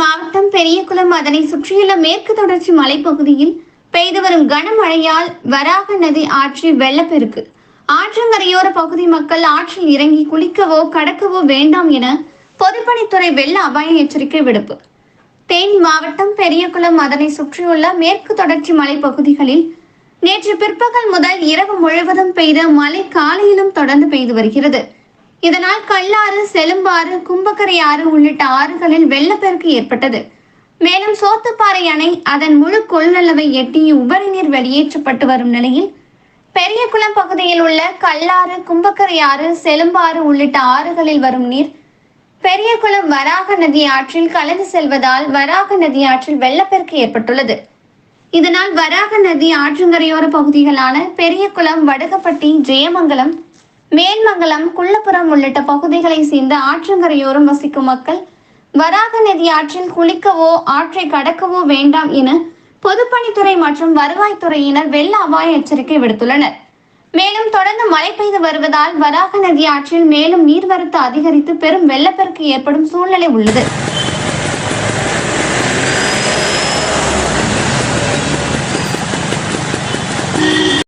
மாவட்டம் பெரியகுளம் அதனை சுற்றியுள்ள மேற்கு தொடர்ச்சி மலைப்பகுதியில் பெய்து வரும் கனமழையால் வராக நதி ஆற்றில் வெள்ளப்பெருக்கு. ஆற்றங்கரையோர பகுதி மக்கள் ஆற்றில் இறங்கி குளிக்கவோ கடக்கவோ வேண்டாம் என பொதுப்பணித்துறை வெள்ள அபாய எச்சரிக்கை விடுப்பு. தேனி மாவட்டம் பெரியகுளம் அதனை சுற்றியுள்ள மேற்கு தொடர்ச்சி மலைப்பகுதிகளில் நேற்று பிற்பகல் முதல் இரவு முழுவதும் பெய்த மழை காலையிலும் தொடர்ந்து பெய்து வருகிறது. இதனால் கல்லாறு செலும்பாறு கும்பக்கரை ஆறு உள்ளிட்ட ஆறுகளில் வெள்ளப்பெருக்கு ஏற்பட்டது. மேலும் சோத்துப்பாறை அணை அதன் முழு கொள்ளளவை எட்டி உபரி நீர் வெளியேற்றப்பட்டு வரும் நிலையில் பெரியகுளம் பகுதியில் உள்ள கல்லாறு கும்பக்கரை ஆறு செலும்பாறு உள்ளிட்ட ஆறுகளில் வரும் நீர் பெரியகுளம் வராக நதி ஆற்றில் கலந்து செல்வதால் வராக நதி ஆற்றில் வெள்ளப்பெருக்கு ஏற்பட்டுள்ளது. இதனால் வராக நதி ஆற்றங்கரையோர பகுதிகளான பெரியகுளம் வடுகப்பட்டி ஜெயமங்கலம் மேன்மங்கலம் குள்ளப்புறம் உள்ளிட்ட பகுதிகளை சேர்ந்த ஆற்றங்கரையோரம் வசிக்கும் மக்கள் வராக நதி ஆற்றில் குளிக்கவோ ஆற்றை கடக்கவோ வேண்டாம் என பொதுப்பணித்துறை மற்றும் வருவாய்த்துறையினர் வெள்ள அபாய எச்சரிக்கை விடுத்துள்ளனர் மேலும் தொடர்ந்து மழை பெய்து வருவதால் வராக நதி ஆற்றில் மேலும் நீர்வரத்து அதிகரித்து பெரும் வெள்ளப்பெருக்கு ஏற்படும் சூழ்நிலை உள்ளது Yeah.